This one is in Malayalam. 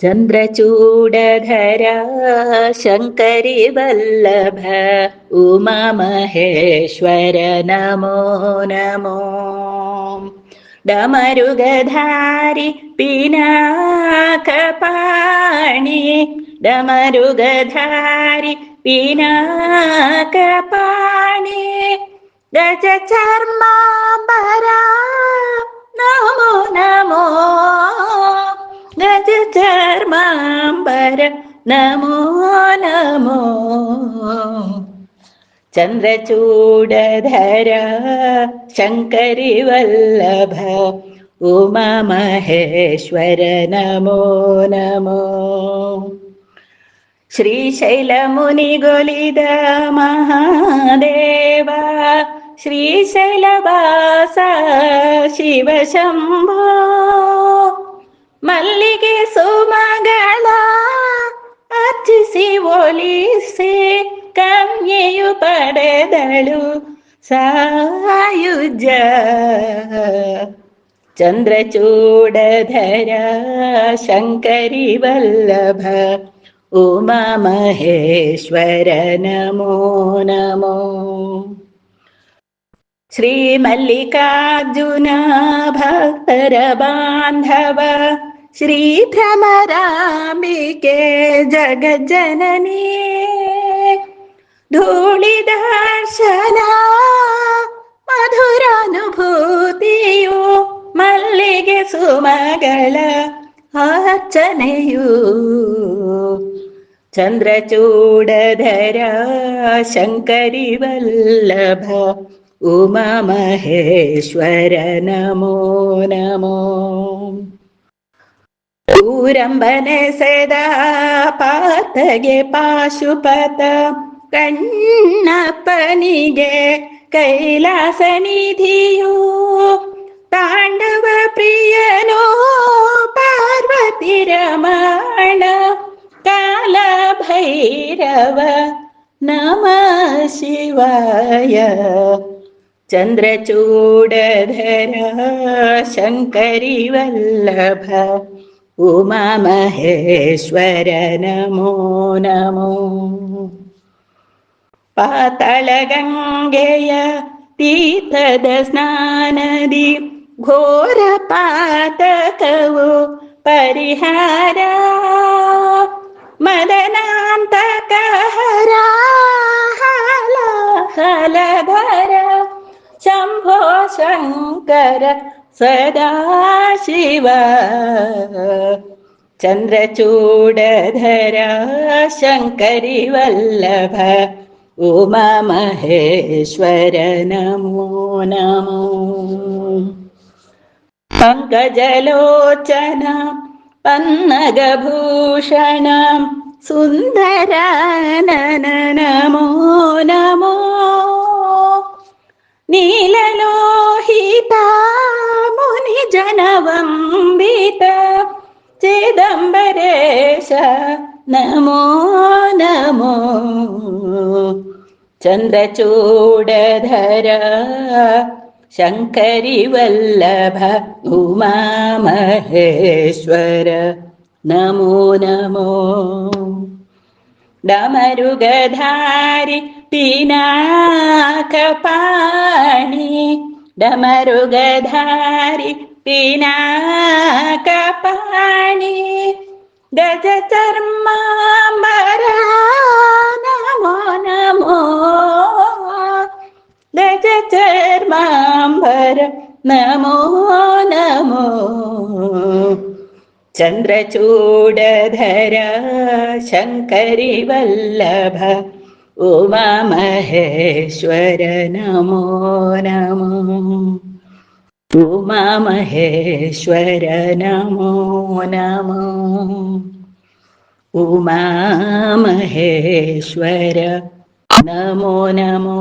ചന്ദ്രചൂടധര ശങ്കരി വല്ലഭ ഉമാമഹേശ്വര നമോ നമോ. ഡമരുഗധാരി പിനാകപാണി ഡമരുഗധാരി പിനാകപാണി ഗജചർമാംബര नमो नमो। चन्द्रचूडधर शङ्करि वल्लभ उमा महेश्वर, नमो नमो। श्रीशैलमुनिगोलिद महादेव, श्रीशैलवास शिवशम्भो। मल्लिगे सो ಹೋಲಿಸಿ ಕನ್ಯೆಯು ಪಡೆದಳು ಸಾಯುಜ ಚಂದ್ರಚೂಡಧರ ಶಂಕರಿ ವಲ್ಲಭ ಉಮಾ ಮಹೇಶ್ವರ ನಮೋ ನಮೋ श्रीमल्लिकार्जुन भक्तर बान्धव श्रीभ्रमराम्बिके जगज्जननी धूलिदर्शना दर्शना मधुरानुभूतयु मल्ले सुमल हनयु चन्द्रचूडरा शङ्करि वल्लभ उम महेश्वर नमो नमो। ूरम्बने सदा पातगे पाशुपत कन्नपनि ತಾಂಡವ ಪ್ರಿಯನೋ ಪಾರ್ವತಿ ರಮಣ ಕಾಲ ಭೈರವ ನಮ ಶಿವಾಯ ಚಂದ್ರಚೂಡಧರ ಶಂಕರಿ ವಲ್ಲಭ ഉമമഹേശ്വര നമോ നമോ. പാതളഗംഗയ തീർത്ഥദ സ്നാനദി ഘോര പാതകവോ പരിഹാര മദനാന്തകഹരാഹലധര ശംഭോ ശങ്കര സദാശിവ. ചന്ദ്രചൂടധര ശങ്കരി വല്ലഭ ഉമമഹേശ്വര നമോ നമോ. പങ്കജലോചന പന്നഗഭൂഷണം സുന്ദരാനന നമോ നമോ. മുനി ജനവംബിത ചിദംബരേശ നമോ നമോ ചന്ദ്രചൂടധര ശങ്കരി വല്ലഭ ഉമാമഹേശ്വര നമോ നമോ ഡമരുഗധാരി പിനാകപാണി ഡമരുഗധാരി പിനാകപാണി ഗജചർമാംബര നമോ നമോ. ഗജചർമാംബര നമോ നമോ. ചന്ദ്രചൂടധര ശങ്കരി വല്ലഭ ഉമാമഹേശ്വര നമോ നമോ ഉമാമഹേശ്വര നമോ. നമോ ഉമാമഹേശ്വര നമോ നമോ.